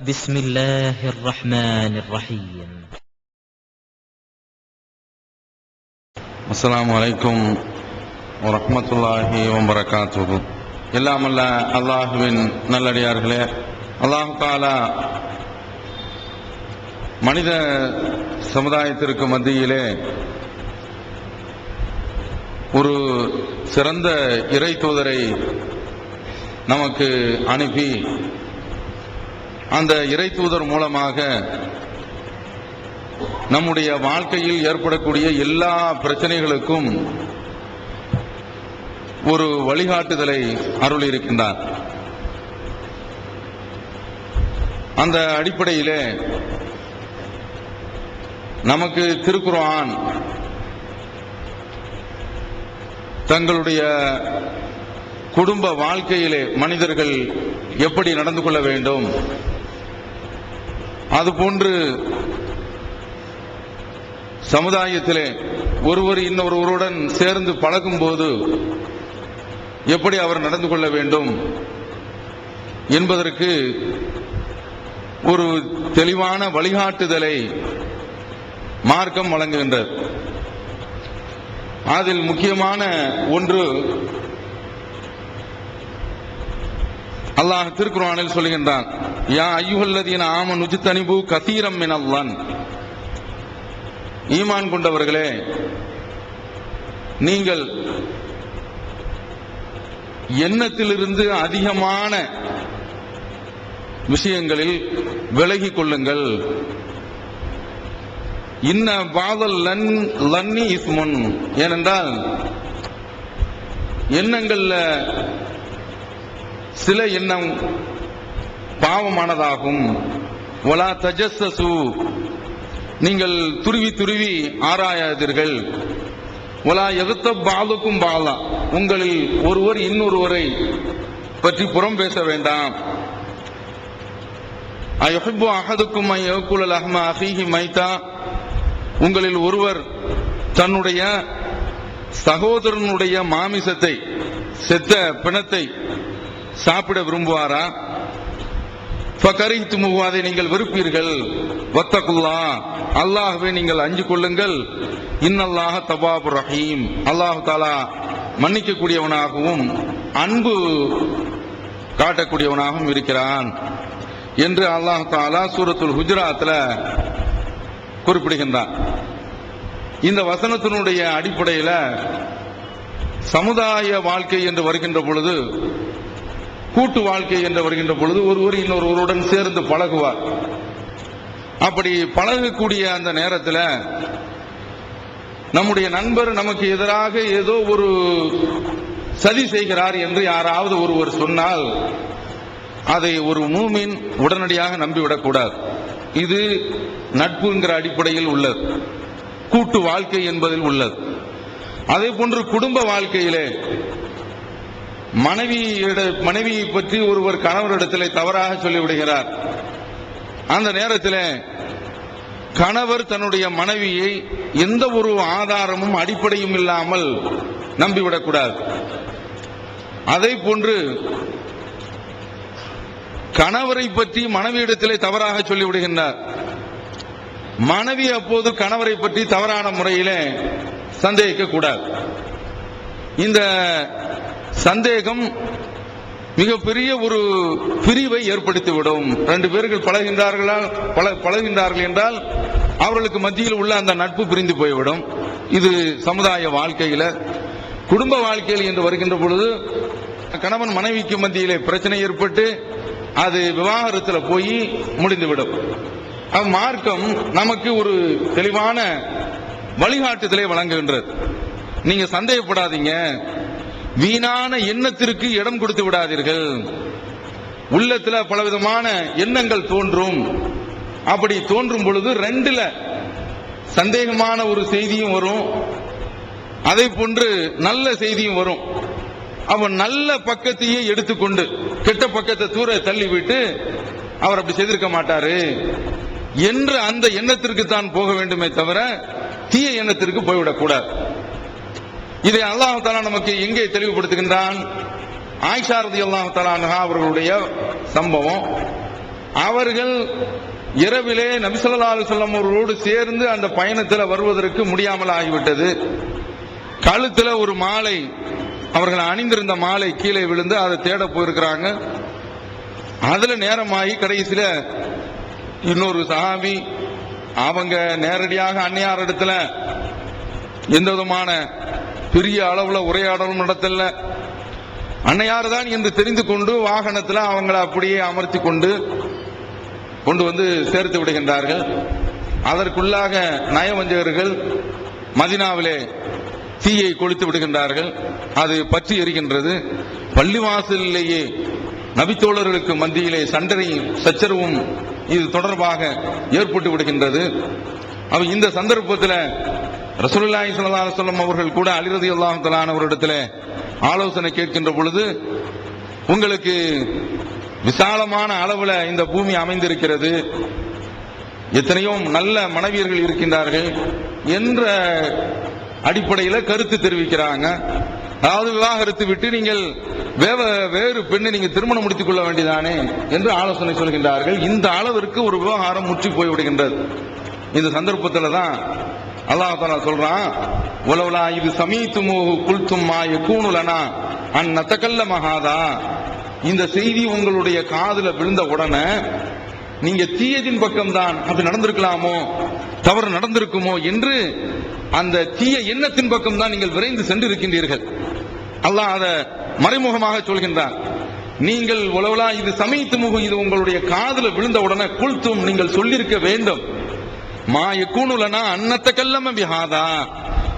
بسم الله الرحمن الرحيم அஸ்ஸலாமு அலைக்கும் வரஹ்மத்துல்லாஹி வபரகாத்துஹு எல்லாம் அல்ல அல்லாஹுவின் நல்லடியார்களே அல்லாஹு தாலா மனித சமுதாயத்திற்கு மத்தியிலே ஒரு சிறந்த இறை தூதரை நமக்கு அனுப்பி அந்த இறை தூதர் மூலமாக நம்முடைய வாழ்க்கையில் ஏற்படக்கூடிய எல்லா பிரச்சனைகளுக்கும் ஒரு வழிகாட்டுதலை அருள் இருக்கின்றார் அந்த அடிப்படையிலே நமக்கு திருக்குறான் தங்களுடைய குடும்ப வாழ்க்கையிலே மனிதர்கள் எப்படி நடந்து கொள்ள வேண்டும்? அதுபோன்று சமுதாயத்திலே ஒருவர் இன்னொருவருடன் சேர்ந்து பழகும் போது எப்படி அவர் நடந்து கொள்ள வேண்டும் என்பதற்கு ஒரு தெளிவான வழிகாட்டுதலை மார்க்கம் வழங்குகின்றது. அதில் முக்கியமான ஒன்று அல்லாஹ் திருக்குறானில் சொல்லுகின்றான் யா ஐயுகல்லதீன ஆமன் உஜ்தனிபு கதீரம் மினல்லன். ஈமான் கொண்டவர்களே நீங்கள் எண்ணத்திலிருந்து அதிகமான விஷயங்களில் விலகி கொள்ளுங்கள். இன்ன பாதல் லன் லன்னி இஸ்முன். ஏனென்றால் எண்ணங்கள்ல சில எண்ணம் பாவமானதாகும். ஒலா தஜஸ்ஸசு. நீங்கள் துருவி துருவி ஆராயாதீர்கள். ஒலா எகுத்த பாலுக்கும் பாலா. உங்களில் ஒருவர் இன்னொருவரை பற்றி புறம் பேச வேண்டாம். அயஹிபு அகதுக்கும் ஐயகுல் அஹ்மா அஹிஹி மைதா உங்களில் ஒருவர் தன்னுடைய சகோதரனுடைய மாமிசத்தை செத்த பிணத்தை சாப்பிட விரும்புவாரா? ஃபகரித்து அதை நீங்கள் வெறுப்பீர்கள். வத்தகுல்லா அல்லாஹுவை நீங்கள் அஞ்சு கொள்ளுங்கள். இன்னல்லாக தபாபு ரஹீம். அல்லாஹ் தாலா மன்னிக்கக்கூடியவனாகவும் அன்பு காட்டக்கூடியவனாகவும் இருக்கிறான் என்று அல்லாஹ் தாலா சூரத்துல் குஜராத்தில் குறிப்பிடுகின்றான். இந்த வசனத்தினுடைய அடிப்படையில் சமுதாய வாழ்க்கை என்று வருகின்ற பொழுது கூட்டு வாழ்க்கை என்று வருகின்ற பொழுது ஒருவர் இன்னொருவருடன் சேர்ந்து பழகுவார். அப்படி பழகக்கூடிய அந்த நேரத்தில் நம்முடைய நண்பர் நமக்கு எதிராக ஏதோ ஒரு சதி செய்கிறார் என்று யாராவது ஒருவர் சொன்னால் அதை ஒரு மூமின் உடனடியாக நம்பிவிடக்கூடாது இது நட்புங்கிற அடிப்படையில் உள்ளது. கூட்டு வாழ்க்கை என்பதில் உள்ளது. அதே போன்று குடும்ப வாழ்க்கையிலே மனைவி மனைவியை பற்றி ஒருவர் கணவரிடத்தில் தவறாக சொல்லிவிடுகிறார். அந்த நேரத்தில் கணவர் தன்னுடைய மனைவியை எந்த ஒரு ஆதாரமும் அடிப்படையும் இல்லாமல் நம்பிவிடக்கூடாது. அதை போன்று கணவரை பற்றி மனைவியிடத்திலே தவறாக சொல்லிவிடுகின்றார். மனைவி அப்போது கணவரை பற்றி தவறான முறையிலே சந்தேகிக்க கூடாது இந்த சந்தேகம் மிகப்பெரிய ஒரு பிரிவை ஏற்படுத்திவிடும். ரெண்டு பேர்கள் பழகின்றார்களா? பல பழகின்றார்கள் என்றால் அவர்களுக்கு மத்தியில் உள்ள அந்த நட்பு பிரிந்து போய்விடும். இது சமுதாய வாழ்க்கையில. குடும்ப வாழ்க்கையில் என்று வருகின்ற பொழுது கணவன் மனைவிக்கு மத்தியிலே பிரச்சனை ஏற்பட்டு அது விவாகரத்தில் போய் முடிந்துவிடும். அப்ப மார்க்கம் நமக்கு ஒரு தெளிவான வழிகாட்டுதலை வழங்குகின்றது. நீங்க சந்தேகப்படாதீங்க. வீணான எண்ணத்திற்கு இடம் கொடுத்து விடாதீர்கள். உள்ளத்துல பலவிதமான எண்ணங்கள் தோன்றும். அப்படி தோன்றும் பொழுது ரெண்டுல சந்தேகமான ஒரு செய்தியும் வரும். அதை போன்று நல்ல செய்தியும் வரும். அவன் நல்ல பக்கத்தையே எடுத்துக்கொண்டு கெட்ட பக்கத்தை தூர தள்ளிவிட்டு அவர் அப்படி செய்திருக்க மாட்டாரு. என்று அந்த எண்ணத்திற்கு தான் போக வேண்டுமே தவிர தீய எண்ணத்திற்கு போய்விடக்கூடாது. இதை அல்லாஹாலா நமக்கு எங்கே தெளிவுபடுத்துகின்றான்? ஆயிஷாரதி அல்லாஹாலா அவர்களுடைய சம்பவம். அவர்கள் இரவிலே நபிசல்லா அலுவலம் அவர்களோடு சேர்ந்து அந்த பயணத்தில் வருவதற்கு முடியாமல் ஆகிவிட்டது. கழுத்தில் ஒரு மாலை அவர்கள் அணிந்திருந்த மாலை கீழே விழுந்து அதை தேட போயிருக்கிறாங்க. அதுல நேரமாகி கடைசியில இன்னொரு சஹாபி அவங்க நேரடியாக அன்னையார் இடத்துல எந்த விதமான பெரிய அளவுல உரையாடலும் நடத்தல. அன்னையார் தான் என்று தெரிந்து கொண்டு வாகனத்தில் அவங்களை அப்படியே அமர்த்தி கொண்டு கொண்டு வந்து சேர்த்து விடுகின்றார்கள். அதற்குள்ளாக நயவஞ்சகர்கள் மதினாவிலே தீயை கொளுத்து விடுகின்றார்கள். அது பற்றி எரிகின்றது. பள்ளிவாசலிலேயே நபித்தோழர்களுக்கு மத்தியிலே சண்டையும் சச்சரவும் இது தொடர்பாக ஏற்பட்டு விடுகின்றது. அவ இந்த சந்தர்ப்பத்தில் ரசூலுல்லாஹி ஸல்லல்லாஹு அலைஹி வஸல்லம் அவர்கள் கூட அலி ரலியல்லாஹு தஆலா அவரிடத்தில் ஆலோசனை கேட்கின்ற பொழுது உங்களுக்கு விசாலமான அளவில் இந்த பூமி அமைந்திருக்கிறது. எத்தனையோ நல்ல மனைவியர்கள் இருக்கின்றார்கள் என்ற அடிப்படையில் கருத்து தெரிவிக்கிறாங்க. அதாவது விவாகரத்து விட்டு நீங்கள் வேற வேறு பெண்ணை நீங்கள் திருமணம் முடித்துக் கொள்ள வேண்டியதானே என்று ஆலோசனை சொல்கின்றார்கள். இந்த அளவிற்கு ஒரு விவகாரம் முற்றி போய்விடுகின்றது. இந்த சந்தர்ப்பத்தில் தான் அல்லாஹ் தாலா சொல்றான் உலவுலா இது சமீத்துமோ குல்தும் மாய கூணுலனா அந் நத்தக்கல்ல மகாதா இந்த செய்தி உங்களுடைய காதுல விழுந்த உடனே நீங்க தீயதின் பக்கம் தான் அது நடந்திருக்கலாமோ? தவறு நடந்திருக்குமோ? என்று அந்த தீய எண்ணத்தின் பக்கம் தான் நீங்கள் விரைந்து சென்றிருக்கின்றீர்கள். அல்லாஹ் அதை மறைமுகமாக சொல்கின்றார் நீங்கள் உலவலா இது சமயத்து முகம் இது உங்களுடைய காதல விழுந்த உடனே குல்தும் நீங்கள் சொல்லியிருக்க வேண்டும். மா யக்கூனுலனா அன்னத்த கல்லம விஹாதா.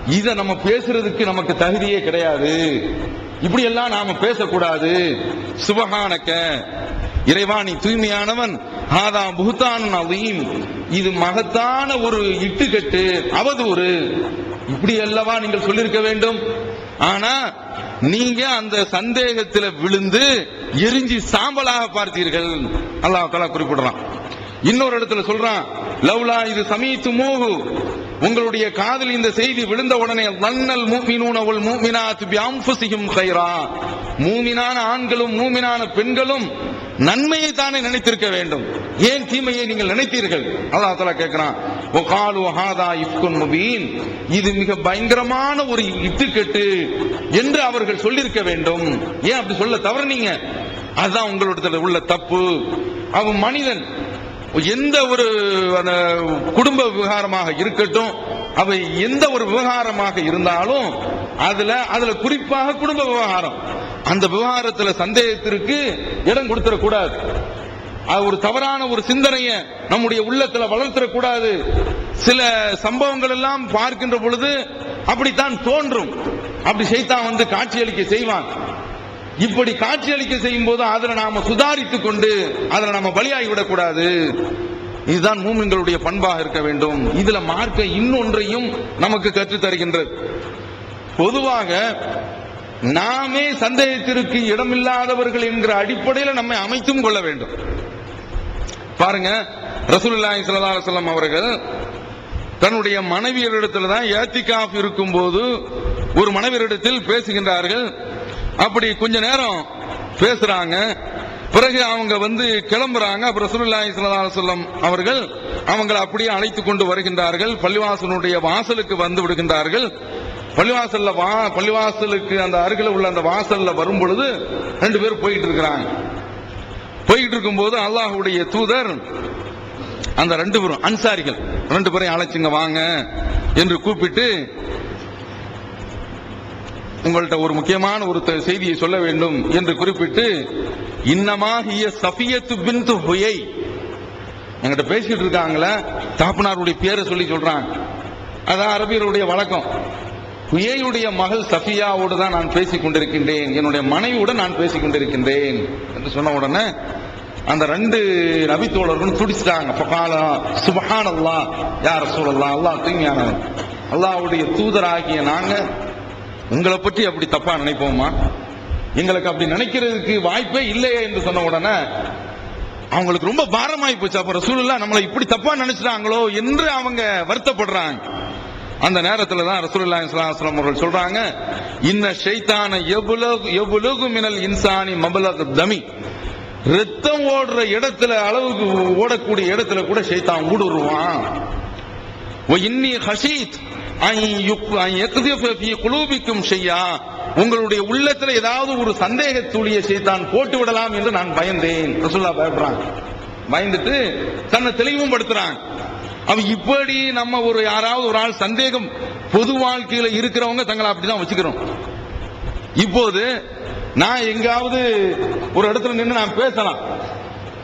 இத நம்ம பேசுறதுக்கு நமக்கு தகுதியே கிடையாது. இப்படி எல்லாம் நாம பேசக்கூடாது. சுபகானக்க இறைவா நீ தூய்மையானவன். ஹாதா புகுத்தான் அவையும் இது மகத்தான ஒரு இட்டுக்கட்டு அவதூறு. இப்படி அல்லவா நீங்கள் சொல்லியிருக்க வேண்டும்? ஆனா நீங்க அந்த சந்தேகத்தில் விழுந்து எரிஞ்சி சாம்பலாக பார்த்தீர்கள். அல்லாஹ் குறிப்பிடுறான் இன்னொரு இடத்துல சொல்றான் லவ்லா இது சமீத்து மூகு. உங்களுடைய காதில் இந்த செய்தி விழுந்த உடனே நன்னல் மூமினூன வல் மூமினாத் பிஅன்ஃபுசிஹிம் கைரா. மூமினான ஆண்களும் மூமினான பெண்களும் நன்மையை தானே நினைத்திருக்க வேண்டும். ஏன் தீமையை நீங்கள் நினைத்தீர்கள்? அல்லாஹ் தலா கேட்கிறான் ஒகாலு ஹாதா இஃப்குன் முபீன். இது மிக பயங்கரமான ஒரு இட்டுக்கெட்டு என்று அவர்கள் சொல்லியிருக்க வேண்டும். ஏன் அப்படி சொல்ல தவறுனீங்க? அதுதான் உங்களோட உள்ள தப்பு. அவன் மனிதன் எந்த ஒரு அந்த குடும்ப விவகாரமாக இருக்கட்டும் அவை எந்த ஒரு விவகாரமாக இருந்தாலும் அதுல அதுல குறிப்பாக குடும்ப விவகாரம். அந்த விவகாரத்துல சந்தேகத்திற்கு இடம் கொடுத்துடக்கூடாது. அது ஒரு தவறான ஒரு சிந்தனையை நம்முடைய உள்ளத்துல வளர்த்திடக்கூடாது. சில சம்பவங்கள் எல்லாம் பார்க்கின்ற பொழுது அப்படித்தான் தோன்றும். அப்படி செய்தான் வந்து காட்சியளிக்க செய்வான். இப்படி காட்சியளிக்க செய்யும் போது அதில் நாம சுதாரித்துக் கொண்டு அதில் நாம பலியாகி விடக்கூடாது. இதுதான் மூமின்களுடைய பண்பாக இருக்க வேண்டும். இதுல மார்க்க இன்னொன்றையும் நமக்கு கற்றுத் தருகின்றது பொதுவாக நாமே சந்தேகத்திற்கு இடமில்லாதவர்கள் என்கிற அடிப்படையில் நம்மை அமைத்தும் கொள்ள வேண்டும். பாருங்க ரசூலுல்லாஹி ஸல்லல்லாஹு அலைஹி வஸல்லம் அவர்கள் தன்னுடைய மனைவியரிடத்தில் தான் ஏத்திகாஃப் இருக்கும்போது ஒரு மனைவியரிடத்தில் பேசுகின்றார்கள். அப்படி கொஞ்ச நேரம் பேசுறாங்க. பிறகு அவங்க வந்து கிளம்புறாங்க. அப்புறம் ரசூலுல்லாஹி ஸல்லல்லாஹு அவர்கள் அவங்களை அப்படியே அழைத்து கொண்டு வருகின்றார்கள். பள்ளிவாசலுடைய வாசலுக்கு வந்து விடுகின்றார்கள். பள்ளிவாசல்ல வா பள்ளிவாசலுக்கு அந்த அருகில் உள்ள அந்த வாசல்ல வரும் பொழுது ரெண்டு பேரும் போயிட்டு இருக்கிறாங்க. போயிட்டு இருக்கும்போது அல்லாஹுடைய தூதர் அந்த ரெண்டு பேரும் அன்சாரிகள் ரெண்டு பேரையும் அழைச்சிங்க வாங்க என்று கூப்பிட்டு உங்கள்ட்ட ஒரு முக்கியமான ஒரு செய்தியை சொல்ல வேண்டும் என்று குறிப்பிட்டு இன்னமாகிய சஃபியத்து பின்து புயை என்கிட்ட பேசிட்டு இருக்காங்களே தாப்பனாருடைய பேரை சொல்லி சொல்றாங்க. அதான் அரபியருடைய வழக்கம். ஹுயையுடைய மகள் சஃபியாவோடு தான் நான் பேசிக் கொண்டிருக்கின்றேன். என்னுடைய மனைவியுடன் நான் பேசிக் கொண்டிருக்கின்றேன் என்று சொன்ன உடனே அந்த ரெண்டு நபித்தோழர்களும் துடிச்சிட்டாங்க. பகாலா சுபஹான் அல்லா யார் சூழல்லா அல்லாஹ் தூய்மையானவன். அல்லாவுடைய தூதராகிய நாங்கள் உங்களை பற்றி அப்படி தப்பா நினைப்போமா? எங்களுக்கு அப்படி நினைக்கிறதுக்கு வாய்ப்பே இல்லையே என்று சொன்ன உடனே அவங்களுக்கு ரொம்ப பாரமாயி போச்சு. அப்ப ரசூலுல்லா நம்மளை இப்படி தப்பா நினைச்சிட்டாங்களோ என்று அவங்க வருத்தப்படுறாங்க. அந்த நேரத்துல தான் ரசூலுல்லா இஸ்லாம் அவர்கள் சொல்றாங்க இன்ன ஷைத்தான எவ்வளவு எவ்வளவு மினல் இன்சானி மபலக தமி. ரத்தம் ஓடுற இடத்துல அளவுக்கு ஓடக்கூடிய இடத்துல கூட ஷைத்தான் ஊடுருவான். இன்னி ஹஷீத். குலூபிக்கும் செய்யா உங்களுடைய உள்ளத்துல ஏதாவது ஒரு சந்தேக துளியை செய்தான் போட்டு விடலாம் என்று நான் பயந்தேன். ரசுல்லா பயப்படுறாங்க பயந்துட்டு தன்னை தெளிவும் படுத்துறாங்க அவன் இப்படி நம்ம ஒரு யாராவது ஒரு ஆள் சந்தேகம் பொது வாழ்க்கையில இருக்கிறவங்க தங்களை அப்படிதான் வச்சுக்கிறோம். இப்போது நான் எங்காவது ஒரு இடத்துல நின்று நான் பேசலாம்.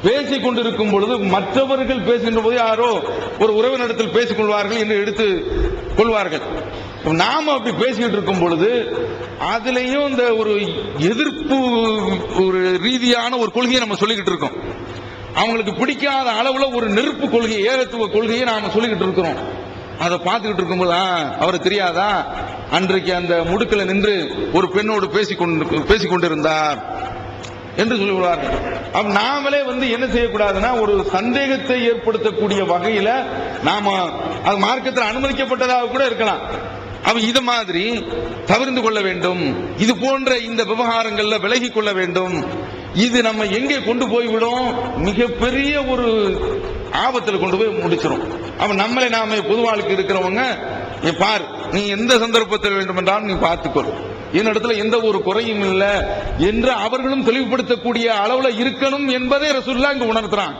பேசிக் கொண்டிருக்கும் பொழுது மற்றவர்கள் பேசுகின்ற போது யாரோ ஒரு உறவினரிடத்தில் பேசிக் கொள்வார்கள் என்று எடுத்து கொள்வார்கள். நாம அப்படி பேசிக்கிட்டு இருக்கும் பொழுது அதுலயும் இந்த ஒரு எதிர்ப்பு ஒரு ரீதியான ஒரு கொள்கையை நம்ம சொல்லிக்கிட்டு இருக்கோம். அவங்களுக்கு பிடிக்காத அளவுல ஒரு நெருப்பு கொள்கை ஏகத்துவ கொள்கையை நாம சொல்லிக்கிட்டு இருக்கிறோம். அதை பார்த்துக்கிட்டு இருக்கும்போது அவருக்கு தெரியாதா? அன்றைக்கு அந்த முடுக்கில் நின்று ஒரு பெண்ணோடு பேசிக்கொண்டு பேசிக்கொண்டிருந்தார். என்று சொல்லுவார்கள் நாமளே வந்து என்ன செய்யக்கூடாதுன்னா ஒரு சந்தேகத்தை ஏற்படுத்தக்கூடிய வகையில நாம அது மார்க்கத்தில் அனுமதிக்கப்பட்டதாக கூட இருக்கலாம். அவன் இது மாதிரி தவிர்ந்து கொள்ள வேண்டும். இது போன்ற இந்த விவகாரங்கள்ல விலகி கொள்ள வேண்டும். இது நம்ம எங்கே கொண்டு போய்விடும்? மிகப்பெரிய ஒரு ஆபத்தில் கொண்டு போய் முடிச்சிடும் அவன் நம்மளை நாம பொது வாழ்க்கை இருக்கிறவங்க நீ பார் நீ எந்த சந்தர்ப்பத்தில் வேண்டுமென்றாலும் நீ பார்த்துக்கொள். என்னிடத்துல எந்த ஒரு குறையும் இல்லை என்று அவர்களும் தெளிவுபடுத்தக்கூடிய அளவுல இருக்கணும் என்பதை ரசூல்லா இங்க உணர்த்துறான்.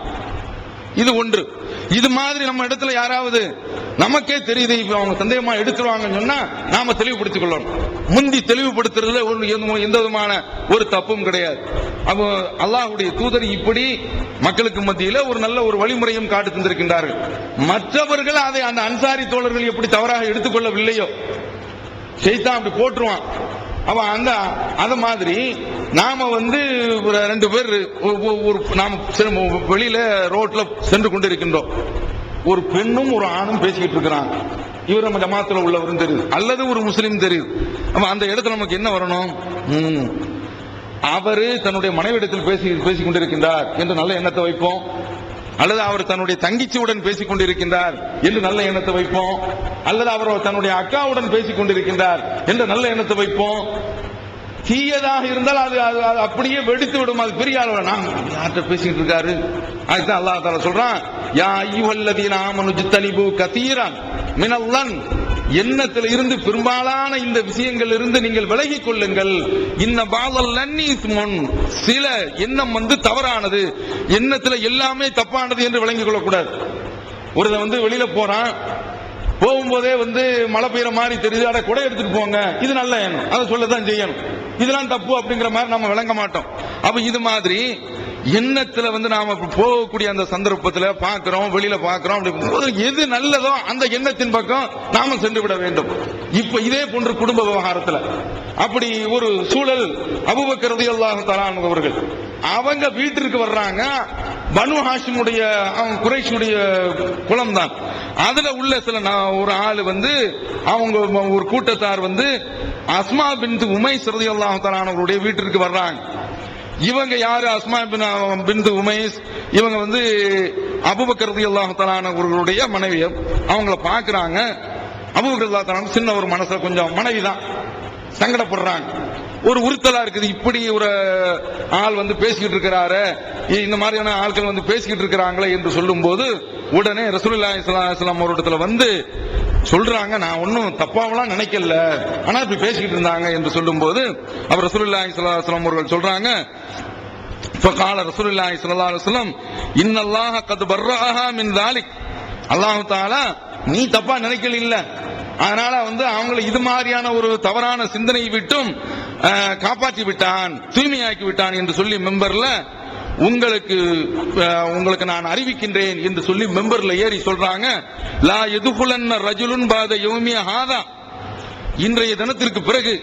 இது ஒன்று. இது மாதிரி நம்ம இடத்துல யாராவது நமக்கே தெரியுது இப்ப அவங்க சந்தேகமா எடுத்துருவாங்கன்னு சொன்னா நாம தெளிவுபடுத்திக் கொள்ளணும் முந்தி தெளிவுபடுத்துறதுல எந்த- எந்த விதமான ஒரு தப்பும் கிடையாது. அப்போ அல்லாஹ்வுடைய தூதர் இப்படி மக்களுக்கு மத்தியில ஒரு நல்ல ஒரு வழிமுறையும் காட்டு தந்திருக்கின்றார்கள். மற்றவர்கள் அதை அந்த அன்சாரி தோழர்கள் எப்படி தவறாக எடுத்துக்கொள்ளவில்லையோ செய்தான் அப்படி போட்டுருவான். அவன் அந்த அத மாதிரி நாம வந்து ஒரு ரெண்டு பேர் ஒரு நாம் வெளியில ரோட்ல சென்று கொண்டிருக்கின்றோம். ஒரு பெண்ணும் ஒரு ஆணும் பேசிக்கிட்டு இருக்கிறான் இவர் நம்ம ஜமாத்துல உள்ளவரும் தெரியுது. அல்லது ஒரு முஸ்லீம் தெரியுது. அப்ப அந்த இடத்துல நமக்கு என்ன வரணும்? அவரு தன்னுடைய மனைவிடத்தில் பேசி பேசிக் கொண்டிருக்கின்றார் என்று நல்ல எண்ணத்தை வைப்போம். அல்லது அவர் தன்னுடைய தங்கிச்சியுடன் பேசிக் கொண்டிருக்கின்றார் என்று நல்ல எண்ணத்தை வைப்போம். அல்லது அவர் தன்னுடைய அக்காவுடன் பேசிக் கொண்டிருக்கின்றார் என்ற நல்ல எண்ணத்தை வைப்போம். தீயதாக இருந்தால் அது அது அப்படியே வெடித்து விடும். அது பெரிய அளவு. நான் யார்கிட்ட பேசிட்டு இருக்காரு? அதுதான் அல்லாஹ் தாலா சொல்றான் யா ஐயுஹல்லதீன ஆமனு ஜித்தனிபு கதீரன் மினல்லன் எண்ணத்தில் இருந்து பெரும்பாலான இந்த விஷயங்கள் இருந்து நீங்கள் விலகி கொள்ளுங்கள். இன்ன பாதல் முன் சில எண்ணம் வந்து தவறானது. எண்ணத்தில் எல்லாமே தப்பானது என்று விளங்கிக் கொள்ளக்கூடாது. ஒருத்தன் வந்து வெளியில போறான். போகும்போதே வந்து மழை பெய்யற மாதிரி தெரியுது. அட கூட எடுத்துட்டு போங்க. இது நல்ல எண்ணம். அதை சொல்லதான் செய்யணும். இதெல்லாம் தப்பு அப்படிங்கிற மாதிரி நம்ம விளங்க மாட்டோம். அப்ப இது மாதிரி எண்ணத்துல வந்து நாம போகக்கூடிய அந்த சந்தர்ப்பத்துல பாக்குறோம் வெளியில பாக்குறோம் அப்படி எது நல்லதோ அந்த எண்ணத்தின் பக்கம் நாம சென்று விட வேண்டும். இப்ப இதே போன்று குடும்ப விவகாரத்துல அப்படி ஒரு சூழல் அபுபக்கர் ரலியல்லாஹு தரான் அவர்கள் அவங்க வீட்டிற்கு வர்றாங்க. பனு ஹாஷிமுடைய அவங்க குறைஷுடைய குலம் தான் அதுல உள்ள சில நா- ஒரு ஆள் வந்து அவங்க ஒரு கூட்டத்தார் வந்து அஸ்மா பின் உமை சிறதி அல்லாஹாலானவருடைய வீட்டிற்கு வர்றாங்க. இவங்க யாரு? அஸ்மா பின் பிந்து உமேஷ் இவங்க வந்து அபுபக்கர் ரதி அல்லாஹாலானவர்களுடைய மனைவி. அவங்கள பாக்குறாங்க. அபுபக்கர் தலான சின்ன ஒரு மனசுல கொஞ்சம் மனைவி தான். சங்கடப்படுறாங்க. ஒரு உறுத்தலா இருக்குது. இப்படி ஒரு ஆள் வந்து பேசிக்கிட்டு இருக்கிறாரு. இந்த மாதிரியான ஆட்கள் வந்து பேசிக்கிட்டு இருக்கிறாங்களே என்று சொல்லும்போது உடனே ரசூலுல்லாஹி ஸல்லல்லாஹு அவரிடத்துல வந்து சொல்றாங்க நான் ஒன்னும் தப்பாவெல்லாம் நினைக்கல ஆனா இப்படி பேசிக்கிட்டு இருந்தாங்க என்று சொல்லும்போது அவர் ரசூலுல்லாஹி ஸல்லல்லாஹு அலைஹி வஸல்லம் அவர்கள் சொல்றாங்க فقال رسول الله صلى الله عليه وسلم ان الله قد برأها من ذلك அல்லாஹ் தாலா நீ தப்பா நினைக்கல இல்ல அதனால வந்து அவங்களை இது மாதிரியான ஒரு தவறான சிந்தனையை விட்டும் அஹ், காப்பாற்றி விட்டான் தூய்மையாக்கி விட்டான் என்று சொல்லி மெம்பர்ல உங்களுக்கு உங்களுக்கு நான் அறிவிக்கின்றேன் என்று சொல்லி மெம்பர்ல ஏறி சொல்றாங்க லா எதுகுலன்ன ரஜுலுன் பாத யௌமிய ஹாதா. இன்றைய தினத்திற்கு பிறகு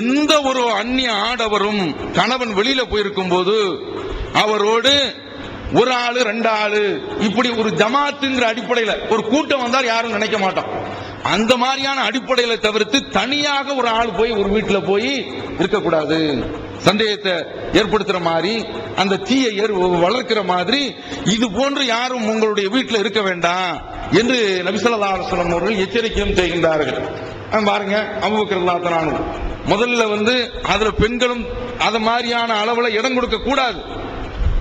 எந்த ஒரு அந்நிய ஆடவரும் கணவன் வெளியில போயிருக்கும் போது அவரோடு ஒரு ஆளு ரெண்டு ஆளு இப்படி ஒரு ஜமாத்துங்கிற அடிப்படையில ஒரு கூட்டம் வந்தால் யாரும் நினைக்க மாட்டோம். அந்த மாதிரியான அடிப்படையில தவிர்த்து தனியாக ஒரு ஆள் போய் ஒரு வீட்டில் போய் இருக்கக்கூடாது. சந்தேகத்தை ஏற்படுத்துற மாதிரி அந்த தீயை வளர்க்கிற மாதிரி இது போன்று யாரும் உங்களுடைய வீட்டில் இருக்க வேண்டாம் என்று நபிசல்லா அலுவலம் அவர்கள் எச்சரிக்கையும் செய்கின்றார்கள். பாருங்க அபுபக்கர் முதல்ல வந்து அதுல பெண்களும் அது மாதிரியான அளவுல இடம் கொடுக்க கூடாது.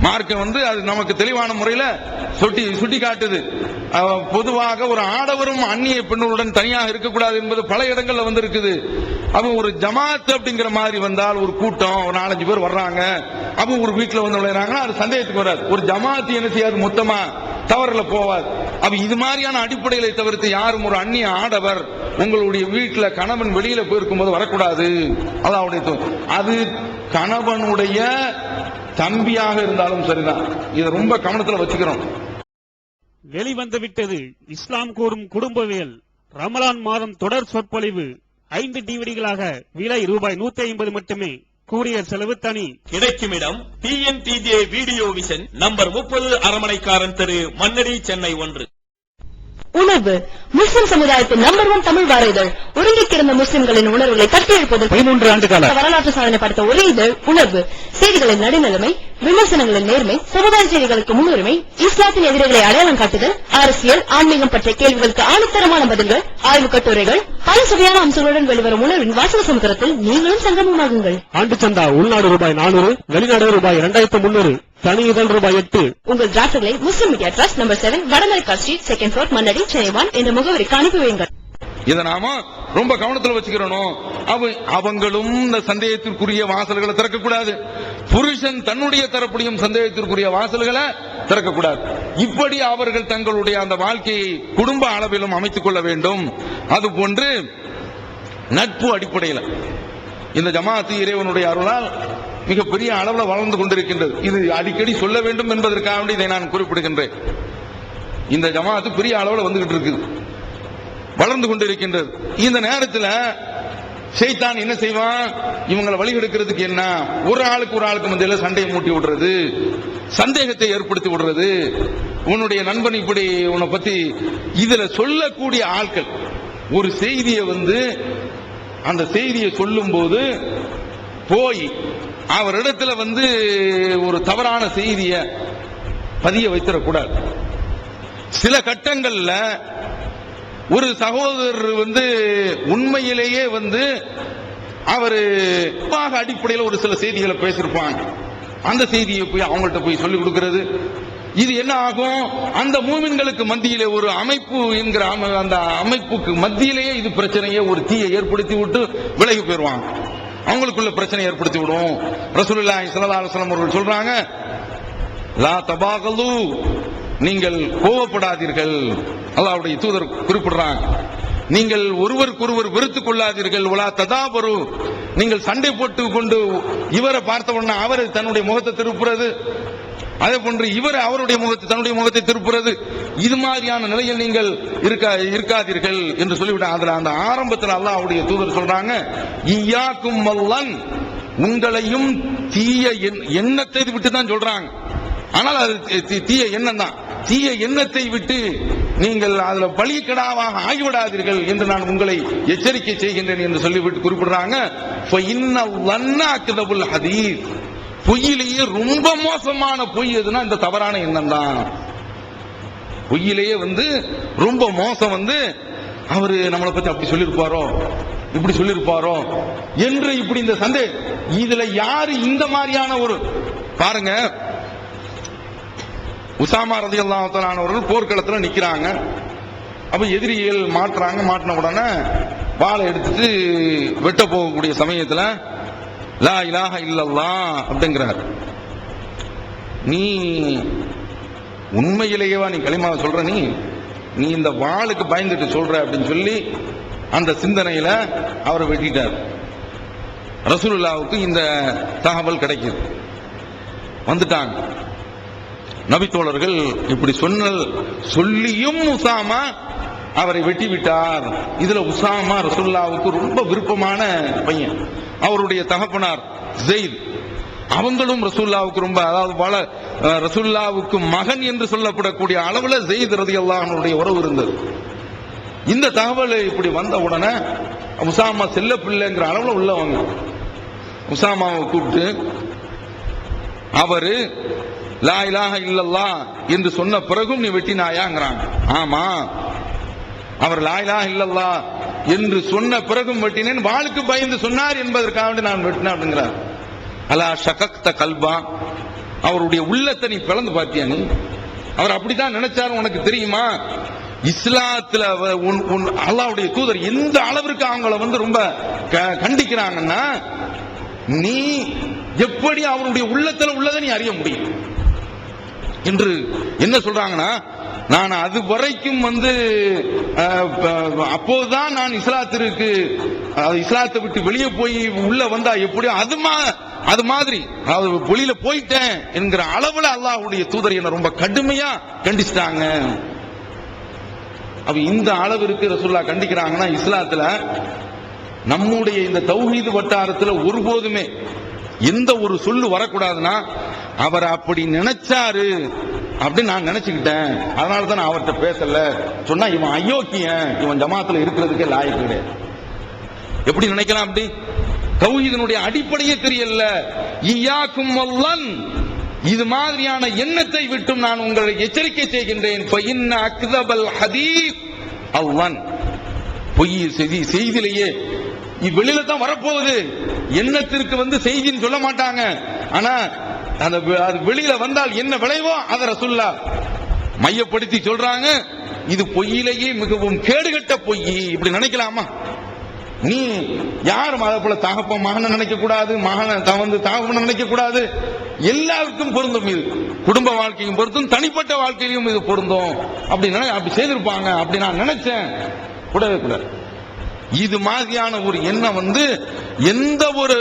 மார்க்கம் வந்து அது நமக்கு தெளிவான முறையில் சுட்டி சுட்டி காட்டுது பொதுவாக ஒரு ஆடவரும் அந்நிய பெண்களுடன் தனியாக இருக்கக்கூடாது என்பது பல இடங்களில் வந்து இருக்குது அப்போ ஒரு ஜமாத் அப்படிங்கிற மாதிரி வந்தால் ஒரு கூட்டம் ஒரு நாலஞ்சு பேர் வர்றாங்க அப்போ ஒரு வீட்டில் வந்து விளையாடுறாங்கன்னா அது சந்தேகத்துக்கு வராது. ஒரு ஜமாத் என்ன செய்யாது? மொத்தமா தவறில் போவாது. அப்ப இது மாதிரியான அடிப்படையில தவிர்த்து யாரும் ஒரு அந்நிய ஆடவர் உங்களுடைய வீட்டில் கணவன் வெளியில போயிருக்கும் போது வரக்கூடாது. அதான் அவருடைய அது கணவனுடைய தம்பியாக இருந்தாலும் சரிதான். இதை ரொம்ப கவனத்துல வச்சுக்கிறோம் வெளிவந்து விட்டது. இஸ்லாம் கூறும் குடும்பவியல் ரமலான் மாதம் தொடர் சொற்பொழிவு. ஐந்து டிவிடிகளாக விலை ரூபாய் நூத்தி ஐம்பது மட்டுமே. கூரியர் செலவு தனி. கிடைக்கும் இடம் டிஎன்டிஜே வீடியோ விஷன் நம்பர் முப்பது அரமனைக்காரன் தெரு மன்னடி சென்னை ஒன்று. உணர்வு முஸ்லிம் சமுதாயத்தின் நம்பர் ஒன் தமிழ் வார இதழ் உறங்கிக் கிடந்த முஸ்லிம்களின் உணர்வுகளை தட்டி எழுப்பதற்கு பதிமூன்று ஆண்டு கால வரலாற்று சாதனை படைத்த ஒரே இதழ் உணர்வு செய்திகளின் நடுநிலைமை விமர்சனங்களின் நேர்மை சமுதாய செய்திகளுக்கு முன்னுரிமை இஸ்லாத்தின் எதிரிகளை அடையாளம் காட்டுதல் அரசியல் ஆன்மீகம் பற்றிய கேள்விகளுக்கு ஆணித்தரமான பதில்கள் ஆய்வுக் கட்டுரைகள் பல சுவையான அம்சங்களுடன் வெளிவரும் உணர்வின் வாசக சமுத்திரத்தில் நீங்களும் சங்கமமாகுங்கள். ஆண்டு சந்தா உள்நாடு ரூபாய் நானூறு வெளிநாடு ரூபாய் இரண்டாயிரத்து முன்னூறு தனி இதழ் ரூபாய் எட்டு. உங்கள் டிராஃப்ட்களை Muslim media trust number seven Vadamaraikka street second floor Mannady Chennai one என்ற முகவரிக்கு அனுப்பி வையுங்கள். இதை நாம ரொம்ப கவனத்தில் வச்சுக்கிறனும் அவ அவங்களும் இந்த சந்தேகத்திற்குரிய வாசல்களை திறக்கக்கூடாது. புருஷன் தன்னுடைய தரப்புலையும் சந்தேகத்திற்குரிய வாசல்களை திறக்கக்கூடாது. இப்படி அவர்கள் தங்களுடைய அந்த வாழ்க்கையை குடும்ப அளவிலும் அமைத்துக் கொள்ள வேண்டும். அது போன்று நட்பு அடிப்படையில். இந்த ஜமாத்து இறைவனுடைய அருளால் மிகப்பெரிய அளவில் வளர்ந்து கொண்டிருக்கின்றது. இது அடிக்கடி சொல்ல வேண்டும் என்பதற்காக இதை நான் குறிப்பிடுகின்றேன். இந்த ஜமாத்து பெரிய அளவில் வந்துகிட்டு இருக்குது. வளர்ந்து கொண்டிருக்கின்றது. இந்த நேரத்தில் செய்தான் என்ன செய்வான்? இவங்களை வழிகெடுக்கிறதுக்கு என்ன? ஒரு ஆளுக்கு ஒரு ஆளுக்கு மத்தியில் சண்டையை மூட்டி விடுறது சந்தேகத்தை ஏற்படுத்தி விடுறது. உன்னுடைய நண்பன் இப்படி உன்னை பத்தி இதுல சொல்லக்கூடிய ஆட்கள் ஒரு செய்தியை வந்து அந்த செய்தியை சொல்லும்போது போய் அவரிடத்துல வந்து ஒரு தவறான செய்தியை பதிய வைத்திடக்கூடாது. சில கட்டங்கள்ல ஒரு சகோதரர் வந்து உண்மையிலேயே வந்து அவர் அடிப்படையில் ஒரு சில செய்திகளை பேசியிருப்பாங்க. அந்த செய்தியை போய் அவங்கள்ட்ட போய் சொல்லிக் கொடுக்கிறது. இது என்ன ஆகும்? அந்த மூமின்களுக்கு மத்தியிலே ஒரு அமைப்பு என்கிற அந்த அமைப்புக்கு மத்தியிலேயே இது பிரச்சனையை ஒரு தீயை ஏற்படுத்தி விட்டு விலகி போயிடுவாங்க அவங்களுக்குள்ள பிரச்சனை ஏற்படுத்தி விடும். ரசூலுல்லாஹி ஸல்லல்லாஹு அலைஹி வஸல்லம் அவர்கள் சொல்றாங்க லா தபாகலு நீங்கள் கோவப்படாதீர்கள். அல்லாவுடைய தூதர் குறிப்பிடுறாங்க. நீங்கள் ஒருவருக்கொருவர் வெறுத்துக் கொள்ளாதீர்கள். உலா ததாபரு. நீங்கள் சண்டை போட்டு கொண்டு இவரை பார்த்த உடனே அவர் தன்னுடைய முகத்தை திருப்புறது. அதே போன்று இவர் அவருடைய முகத்தை தன்னுடைய முகத்தை திருப்புறது. இது மாதிரியான நிலையில் நீங்கள் இருக்கா இருக்காதீர்கள் என்று சொல்லிவிட்டாங்க அதுல அந்த ஆரம்பத்தில் அல்லாஹ்வுடைய தூதர் சொல்றாங்க ஈயாக்கும் வல்லன். உங்களையும் தீய எண்ணத்தை விட்டு தான் சொல்றாங்க. ஆனால் அது தீய எண்ணம் தான் தீய எண்ணத்தை விட்டு நீங்கள் அதுல பலிக்கடாவாக ஆகிவிடாதீர்கள் என்று நான் உங்களை எச்சரிக்கை செய்கின்றேன் என்று சொல்லிவிட்டு குறிப்பிடுறாங்க. ஹதீஸ். பொய்யிலேயே ரொம்ப மோசமான பொய் எதுனா இந்த தவறான எண்ணம் தான் பொய்யிலேயே வந்து ரொம்ப மோசம் வந்து அவரு நம்மளை பத்தி அப்படி சொல்லியிருப்பாரோ? இப்படி சொல்லியிருப்பாரோ? என்று இப்படி இந்த சந்தே இதுல யாரு இந்த மாதிரியான ஒரு பாருங்க உசாமா ரதி அல்லாஹானவர்கள் போர்க்களத்தில் நிற்கிறாங்க அப்போ எதிரிகள் மாட்டுறாங்க மாட்டின உடனே வாழை எடுத்துட்டு வெட்ட போகக்கூடிய சமயத்தில் லா இலாக இல்லல்லா அப்படிங்கிறார். நீ உண்மையிலேயேவா நீ களிமாவை சொல்ற? நீ நீ இந்த வாளுக்கு பயந்துட்டு சொல்ற அப்படின்னு சொல்லி அந்த சிந்தனையில அவரை வெட்டிட்டார். ரசூலுல்லாவுக்கு இந்த தகவல் கிடைக்குது. வந்துட்டாங்க. நபித்தோழர்கள் இப்படி சொன்னல் சொல்லியும் உசாமா அவரை வெட்டி விட்டார் இதுல உசாமா ரசுல்லாவுக்கு ரொம்ப விருப்பமான பையன். அவருடைய தகப்பனார் ஜெயித். அவங்களும் ரசூல்லாவுக்கு ரொம்ப அதாவது பல அஹ், ரசூல்லாவுக்கு மகன் என்று சொல்லப்படக்கூடிய அளவுல ஜெயித் ரதி அல்லாஹனுடைய உறவு இருந்தது. இந்த தகவல் இப்படி வந்த உடனே உசாமா செல்ல பிள்ளைங்கிற அளவுல உள்ளவங்க உசாமாவை கூப்பிட்டு அவரு லா இலாஹ இல்லல்லா என்று சொன்ன பிறகும் நீ வெட்டினாயாங்கிறாங்க. ஆமா. அவர் லா இல்லல்லா என்று சொன்ன பிறகும் வெட்டினேன் வாளுக்கு பயந்து சொன்னார் என்பதற்காக வேண்டி நான் வெட்டினேன் அப்படிங்கிறார். அலா ஷகக்த கல்பா அவருடைய உள்ளத்தை நீ பிளந்து பார்த்தியா நீ? அவர் அப்படித்தான் நினைச்சாரு உனக்கு தெரியுமா? இஸ்லாத்துல அல்லாவுடைய உன்- தூதர் எந்த அளவிற்கு அவங்கள வந்து ரொம்ப க- கண்டிக்கிறாங்கன்னா நீ எப்படி அவருடைய உள்ளத்துல உள்ளதை நீ அறிய முடியும்? என்று என்ன சொல்றாங்கன்னா நான் அது வரைக்கும் வந்து அப்போதுதான் நான் இஸ்லாத்திற்கு இஸ்லாத்தை விட்டு வெளியே போய் உள்ள வந்தா எப்படியோ அது மா அது மாதிரி. அதாவது வெளியில போயிட்டேன் என்கிற அளவுல அல்லாஹ்வுடைய தூதர் என்ன ரொம்ப கடுமையா கண்டிச்சிட்டாங்க. அப்ப இந்த அளவிற்கு ரசுல்லா கண்டிக்கிறாங்கன்னா இஸ்லாத்துல நம்முடைய இந்த தௌஹீது வட்டாரத்துல ஒருபோதுமே எந்த ஒரு சொல்லு வரக்கூடாதுன்னா அவர் அப்படி நினைச்சாரு அப்படின்னு நான் நினைச்சுக்கிட்டேன். அதனால தான் நான் அவர்கிட்ட பேசல. சொன்னா இவன் அயோக்கியன். இவன் ஜமாத்துல இருக்கிறதுக்கே லாய்க்கு கிடையாது. எப்படி நினைக்கலாம் அப்படி? கௌஹிதனுடைய அடிப்படையே தெரியல. ஈயாக்கும் வல்லன். இது மாதிரியான எண்ணத்தை விட்டும் நான் உங்களை எச்சரிக்கை செய்கின்றேன். அக்தபல் ஹதீஸ் அல்லன் பொய் செய்தி செய்திலேயே வெளியில தான் வரப்போகுது. எண்ணத்திற்கு வந்து செய்தின்னு சொல்ல மாட்டாங்க. ஆனா அந்த வெ- அது வெளியில வந்தால் என்ன விளைவோ அதை ரசுல்லா மையப்படுத்தி சொல்றாங்க. இது பொய்யிலேயே மிகவும் கேடுகட்ட பொய். இப்படி நினைக்கலாமா? நீ யாரும் அதை போல தகப்ப மகனை நினைக்க கூடாது? மகனை வந்து தகப்பனை நினைக்க கூடாது? எல்லாருக்கும் பொருந்தும் இது. குடும்ப வாழ்க்கையும் பொருந்தும் தனிப்பட்ட வாழ்க்கையிலும் இது பொருந்தும். அப்படி நினை அப்படி செய்திருப்பாங்க. அப்படி நான் நினைச்சேன். கூடவே கூடாது. இது மாதிரியான ஒரு எண்ணம் வந்து எந்த ஒரு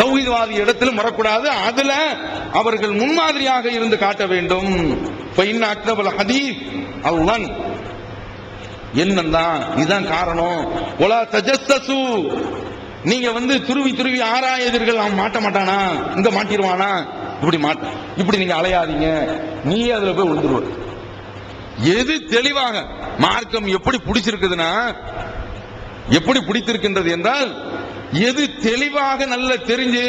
தௌஹீத்வாதி இடத்திலும் வரக்கூடாது. அதுல அவர்கள் முன்மாதிரியாக இருந்து காட்ட வேண்டும். ஃபைன் அக்தபல் ஹதீஸ் தான் இதுதான் காரணம். ஒலா தஜஸ்தசு நீங்க வந்து துருவி துருவி ஆராயதீர்கள் அவன் மாட்ட மாட்டானா? இங்க மாட்டிடுவானா இப்படி மாட்ட இப்படி நீங்க அலையாதீங்க. நீ அதுல போய் விழுந்துருவ எது தெளிவாக மார்க்கம் எப்படி பிடிச்சிருக்குதுன்னா எப்படி பிடித்திருக்கின்றது என்றால் எது தெளிவாக நல்ல தெரிஞ்சு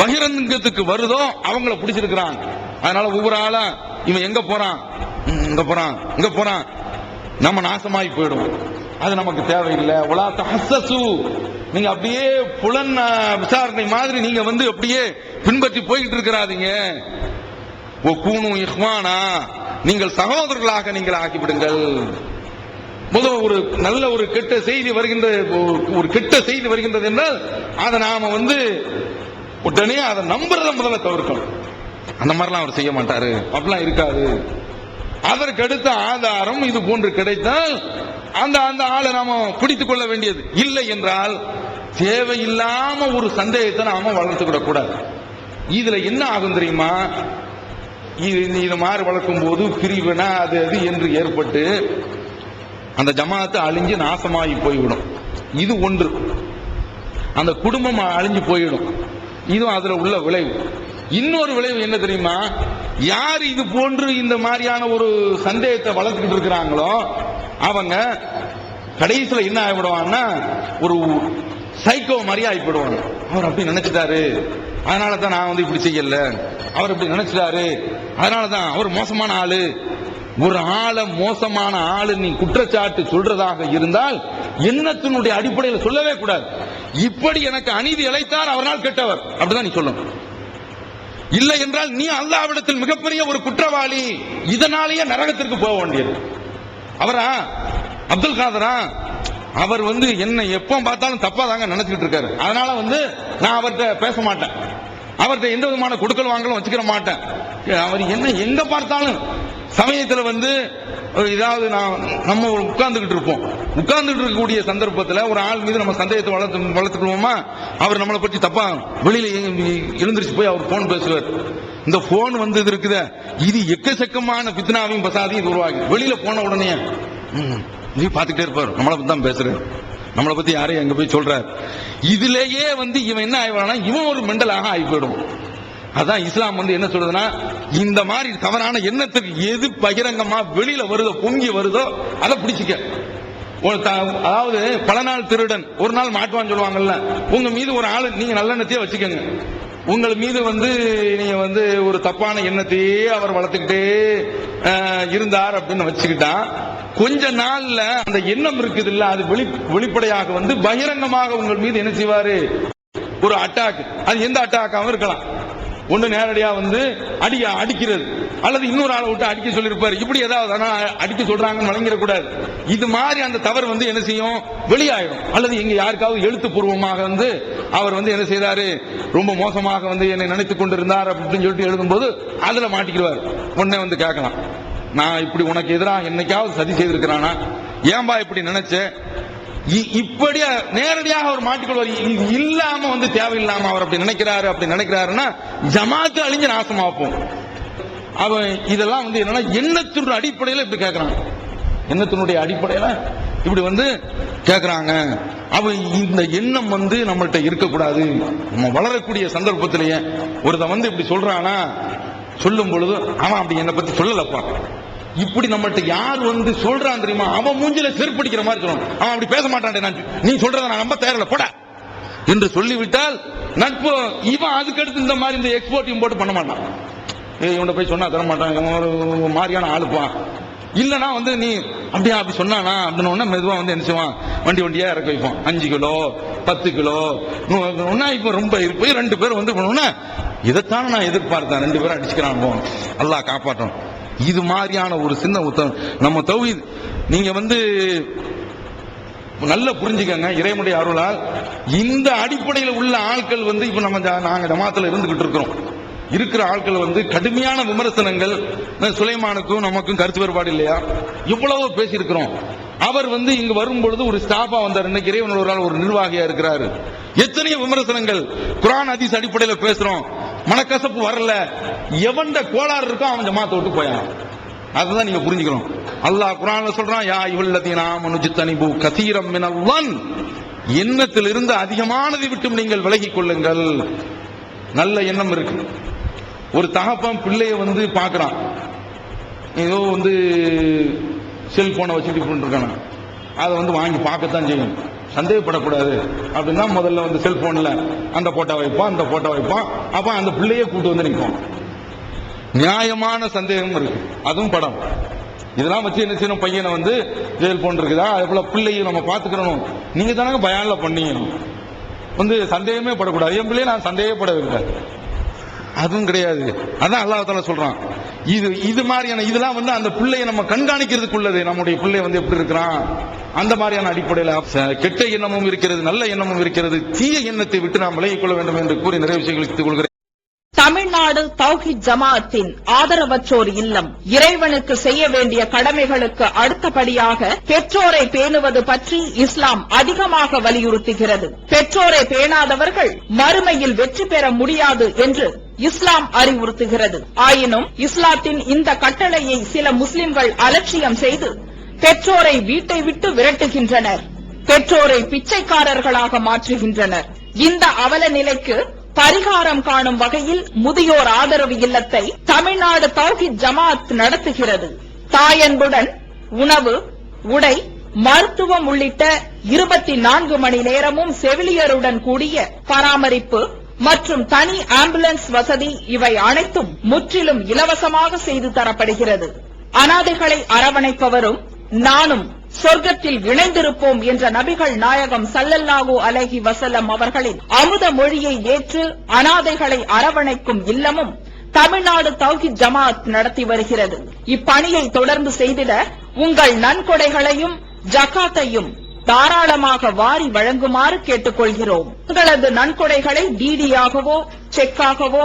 பகிரங்கத்துக்கு வருதோ அவங்கள பிடிச்சிருக்கிறான் அதனால ஒவ்வொரு ஆளா இவன் எங்க போறான்? இங்க போறான் இங்க போறான். நம்ம நாசமாகி போயிடும் அது நமக்கு தேவையில்லை. உலா தஹஸ்ஸசு நீங்க அப்படியே புலன் விசாரணை மாதிரி நீங்க வந்து அப்படியே பின்பற்றி போய்கிட்டு இருக்கிறாதீங்க. ஓ கூணு இஹ்வானா. நீங்கள் சகோதரர்களாக நீங்கள் ஆக்கிவிடுங்கள். முதல் ஒரு நல்ல ஒரு கெட்ட செய்தி வருகின்ற ஒரு- கெட்ட செய்தி வருகின்றது என்றால் அதை நாம வந்து உடனே அதை நம்புறத முதல்ல தவிர்க்கணும். அந்த மாதிரிலாம் அவர் செய்ய மாட்டாரு. அப்படிலாம் இருக்காது. அதற்கு அடுத்த ஆதாரம் இது போன்று கிடைத்தால் அந்த அந்த ஆளை நாம பிடித்துக் கொள்ள வேண்டியது இல்லை என்றால் தேவையில்லாம ஒரு சந்தேகத்தை நாம வளர்த்துக்கிடக் கூடாது இதுல என்ன ஆகும் தெரியுமா? இது இது மாதிரி வளர்க்கும் போது பிரிவினா அது அது என்று ஏற்பட்டு அந்த ஜமாத்து அழிஞ்சு நாசமாகி போய்விடும். இது ஒன்று. அந்த குடும்பம் அழிஞ்சு போயிடும் இதுவும் அதுல உள்ள விளைவு. இன்னொரு விளைவு என்ன தெரியுமா? யார் இது போன்று இந்த மாதிரியான ஒரு சந்தேகத்தை வளர்த்துக்கிட்டு இருக்கிறாங்களோ அவங்க கடைசியில் என்ன ஆகிவிடுவாங்கன்னா ஒரு சைக்கோ மாதிரி ஆகிப்படுவாங்க அவர் அப்படி நினைச்சிட்டாரு. அதனால தான் நான் வந்து இப்படி செய்யல. அவர் இப்படி நினைச்சிட்டாரு. அதனால தான் அவர் மோசமான ஆளு. ஒரு ஆள மோசமான ஆளு நீ குற்றச்சாட்டு சொல்றதாக இருந்தால் எண்ணத்தினுடைய அடிப்படையில் சொல்லவே கூடாது. இப்படி எனக்கு அநீதி இழைத்தார் அவரால் கெட்டவர். அப்படிதான் நீ சொல்லணும். இல்லை என்றால் நீ அல்லாவிடத்தில் மிகப்பெரிய ஒரு குற்றவாளி. இதனாலேயே நரகத்திற்கு போக வேண்டியது. அவரா? அப்துல் காதரா? அவர் வந்து என்ன எப்போ பார்த்தாலும் தப்பா தாங்க நினைச்சிட்டு இருக்காரு. அதனால வந்து நான் அவர்கிட்ட பேச மாட்டேன். அவர்கிட்ட எந்த விதமான கொடுக்கல் வாங்கலும் வச்சுக்கிற மாட்டேன். அவர் என்ன எங்க பார்த்தாலும் சமயத்துல வந்து ஏதாவது நான் நம்ம உட்கார்ந்துகிட்டு இருப்போம். உட்கார்ந்துட்டு இருக்கக்கூடிய சந்தர்ப்பத்தில் ஒரு ஆள் மீது நம்ம சந்தேகத்தை வளர்த்து வளர்த்துக்குவோமா அவர் நம்மளை பற்றி தப்பா வெளியில் எழுந்திரிச்சு போய் அவர் ஃபோன் பேசுவார். இந்த ஃபோன் வந்து இது இருக்குதே. இது எக்கச்சக்கமான பித்னாவையும் பசாதையும் இது உருவாகி வெளியில போன உடனே நீ பார்த்துக்கிட்டே இருப்பார். நம்மளை தான் பேசுறேன் நம்மளை பத்தி யாரையும் அங்க போய் சொல்றார். இதுலயே வந்து இவன் என்ன ஆயிடுவானா இவன் ஒரு மெண்டலாக ஆகி போயிடும் அதான் இஸ்லாம் வந்து என்ன சொல்றதுன்னா இந்த மாதிரி தவறான எண்ணத்துக்கு எது பகிரங்கமா வெளியில வருதோ பொங்கி வருதோ அதை பிடிச்சிக்க. ஒரு அதாவது பல நாள் திருடன் ஒரு நாள் மாட்டுவான்னு சொல்லுவாங்கல்ல உங்க மீது ஒரு ஆள் நீங்க நல்லெண்ணத்தையே வச்சுக்கோங்க. உங்கள் மீது வந்து நீங்க வந்து ஒரு தப்பான எண்ணத்தையே அவர் வளர்த்துக்கிட்டே இருந்தார் அப்படின்னு வச்சுக்கிட்டான். கொஞ்ச நாள்ல அந்த எண்ணம் இருக்குது இல்ல அது வெளி வெளிப்படையாக வந்து பகிரங்கமாக உங்கள் மீது என்ன செய்வாரு? ஒரு அட்டாக் அது எந்த அட்டாக்காகவும் இருக்கலாம். ஒன்று நேரடியாக வந்து அடி அடிக்கிறது. அல்லது இன்னொரு ஆளை விட்டு அடிக்க சொல்லியிருப்பார். இப்படி ஏதாவது ஆனால் அடிக்க சொல்றாங்கன்னு வழங்கிடக்கூடாது. இது மாதிரி அந்த தவறு வந்து என்ன செய்யும்? வெளியாயிடும் அல்லது இங்க யாருக்காவது எழுத்துப்பூர்வமாக வந்து அவர் வந்து என்ன செய்தாரு? ரொம்ப மோசமாக வந்து என்னை நினைத்து கொண்டிருந்தார் அப்படின்னு சொல்லிட்டு எழுதும்போது அதுல மாட்டிக்கிடுவார். உடனே வந்து கேட்கலாம். நான் இப்படி உனக்கு எதிராக என்னைக்காவது சதி செய்திருக்கிறானா? ஏன்பா இப்படி நினைச்சேன் இப்படி நேரடியாக அவர் மாட்டிக்கொள்வார். இது இல்லாம வந்து தேவையில்லாம அவர் அப்படி நினைக்கிறாரு அப்படி நினைக்கிறாருன்னா ஜமாத்து அழிஞ்சு நாசமாப்போம் அவன் இதெல்லாம் வந்து என்னன்னா எண்ணத்தினுடைய அடிப்படையில் இப்படி கேட்கறான் எண்ணத்தினுடைய அடிப்படையில இப்படி வந்து கேட்கறாங்க அவன் இந்த எண்ணம் வந்து நம்மள்கிட்ட இருக்கக்கூடாது. நம்ம வளரக்கூடிய சந்தர்ப்பத்திலேயே ஒருத்தன் வந்து இப்படி சொல்றானா சொல்லும் பொழுது அவன் அப்படி என்னை பத்தி சொல்லலப்பா. இப்படி நம்மள்ட்ட யார் வந்து சொல்றான் தெரியுமா? அவன் மூஞ்சில செருப்படிக்கிற மாதிரி சொல்லணும். அவன் அப்படி பேச மாட்டான் நான். நீ சொல்றத நான் நம்ப தேரல போட. என்று சொல்லிவிட்டால் நட்பு இவன் அதுக்கடுத்து இந்த மாதிரி இந்த எக்ஸ்போர்ட் இம்போர்ட் பண்ண மாட்டான். இவன்கிட்ட போய் சொன்னா தர மாட்டான். ஒரு மாதிரியான ஆளுப்பான் இல்லைனா வந்து நீ அப்படியா அப்படி சொன்னானா? அப்படின்னு மெதுவாக மெதுவா வந்து என்ன செய்வான்? வண்டி வண்டியா இறக்க வைப்பான். அஞ்சு கிலோ பத்து கிலோ ஒன்னா இப்ப ரொம்ப போய் ரெண்டு பேரும் வந்து பண்ணோன்னா இதைத்தானே நான் எதிர்பார்த்தேன். ரெண்டு பேரும் அடிச்சுக்கிறான் போவோம் அல்லாஹ் காப்பாற்றணும். இது மாதிரியான ஒரு சின்ன நம்ம தௌஹீத் நீங்க வந்து நல்லா புரிஞ்சுக்கங்க இறைமுடைய அருளால். இந்த அடிப்படையில் உள்ள ஆட்கள் வந்து இப்ப நம்ம ஜா- நாங்க ஜமாத்துல இருந்துகிட்டு இருக்கிறோம். இருக்கிற ஆட்கள் வந்து கடுமையான விமர்சனங்கள். சுலைமானுக்கும் நமக்கும் கருத்து வேறுபாடு இல்லையா? எவ்வளவோ பேசியிருக்கிறோம். அவர் வந்து இங்கு வரும் பொழுது ஒரு ஸ்டாஃபா வந்தார். இன்னைக்கு இறைவன் ஒரு நிர்வாகியா இருக்கிறாரு. எத்தனையோ விமர்சனங்கள். குரான் ஹதீஸ் அடிப்படையில் பேசுறோம். மனக்கசப்பு வரல. எவன்ட கோளாறு இருக்கோ அவன் ஜமாத்தை விட்டு போயான் அதுதான் நீங்க புரிஞ்சுக்கணும். அல்லாஹ் குர்ஆன்ல சொல்றான் யா அய்யுஹல்லதீன ஆமனு ஜித்தனிபு கதீரம் மினல் வன் எண்ணத்திலிருந்து அதிகமானதை விட்டும் நீங்கள் விலகிக் கொள்ளுங்கள். நல்ல எண்ணம் இருக்கு. ஒரு தகப்பன் பிள்ளைய வந்து பார்க்குறான். ஏதோ வந்து செல்போனை வச்சுட்டு இருக்கான அதை வந்து வாங்கி பார்க்கத்தான் செய்யணும் சந்தேகப்படக்கூடாது. அப்படின்னா முதல்ல வந்து செல்போன்ல அந்த போட்டோ வைப்பான் அந்த போட்டோ வைப்பான் அப்ப அந்த பிள்ளையே கூட்டு வந்து நிற்போம் நியாயமான சந்தேகம் இருக்கு. அதுவும் படம். இதெல்லாம் வச்சு என்ன செய்யணும்? பையனை வந்து ஜெயில் போன் இருக்குதா? அதே போல பிள்ளையை நம்ம பாத்துக்கிறணும் நீங்க தானே பயானில் பண்ணீங்க வந்து சந்தேகமே படக்கூடாது. என் பிள்ளையை நான் சந்தேகப்படவில்லை. அதுவும் கிடையாது. அதான் அல்லாஹ் சொல்றான். இது இது மாதிரியான இதெல்லாம் வந்து அந்த பிள்ளையை நம்ம கண்காணிக்கிறதுக்குள்ளது. நம்முடைய பிள்ளை வந்து எப்படி இருக்கிறான்? அந்த மாதிரியான அடிப்படையில் கெட்ட எண்ணமும் இருக்கிறது நல்ல எண்ணமும் இருக்கிறது. தீய எண்ணத்தை விட்டு நாம் விலகிக் கொள்ள வேண்டும் என்று கூறி நிறைய விஷயங்களுக்கு கொள்கிறேன். தமிழ்நாடு தௌஹித் ஜமாஅத்தின் ஆதரவற்றோர் இல்லம். இறைவனுக்கு செய்ய வேண்டிய கடமைகளுக்கு அடுத்தபடியாக பெற்றோரை பேணுவது பற்றி இஸ்லாம் அதிகமாக வலியுறுத்துகிறது. பெற்றோரை பேணாதவர்கள் மறுமையில் வெற்றி பெற முடியாது என்று இஸ்லாம் அறிவுறுத்துகிறது. ஆயினும் இஸ்லாத்தின் இந்த கட்டளையை சில முஸ்லிம்கள் அலட்சியம் செய்து பெற்றோரை வீட்டை விட்டு விரட்டுகின்றனர். பெற்றோரை பிச்சைக்காரர்களாக மாற்றுகின்றனர். இந்த அவல நிலைக்கு பரிகாரம் காணும் வகையில் முதியோர் ஆதரவு இல்லத்தை தமிழ்நாடு தௌஹித் ஜமாத் நடத்துகிறது. தாயன்புடன் உணவு உடை மருத்துவம் உள்ளிட்ட இருபத்தி நான்கு மணி நேரமும் செவிலியருடன் கூடிய பராமரிப்பு மற்றும் தனி ஆம்புலன்ஸ் வசதி இவை அனைத்தும் முற்றிலும் இலவசமாக செய்து தரப்படுகிறது. அனாதைகளை அரவணைப்பவரும் நானும் சொர்க்கத்தில் இணைந்திருப்போம் என்ற நபிகள் நாயகம் சல்லல்லாஹு அலஹி வஸல்லம் அவர்களின் அமுத மொழியை ஏற்று அனாதைகளை அரவணைக்கும் இல்லமும் தமிழ்நாடு தௌஹித் ஜமாத் நடத்தி வருகிறது. இப்பணியை தொடர்ந்து செய்திட உங்கள் நன்கொடைகளையும் ஜகாத்தையும் தாராளமாக வாரி வழங்குமாறு கேட்டுக்கொள்கிறோம். உங்களது நன்கொடைகளை டிடியாகவோ செக்காகவோ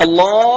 الله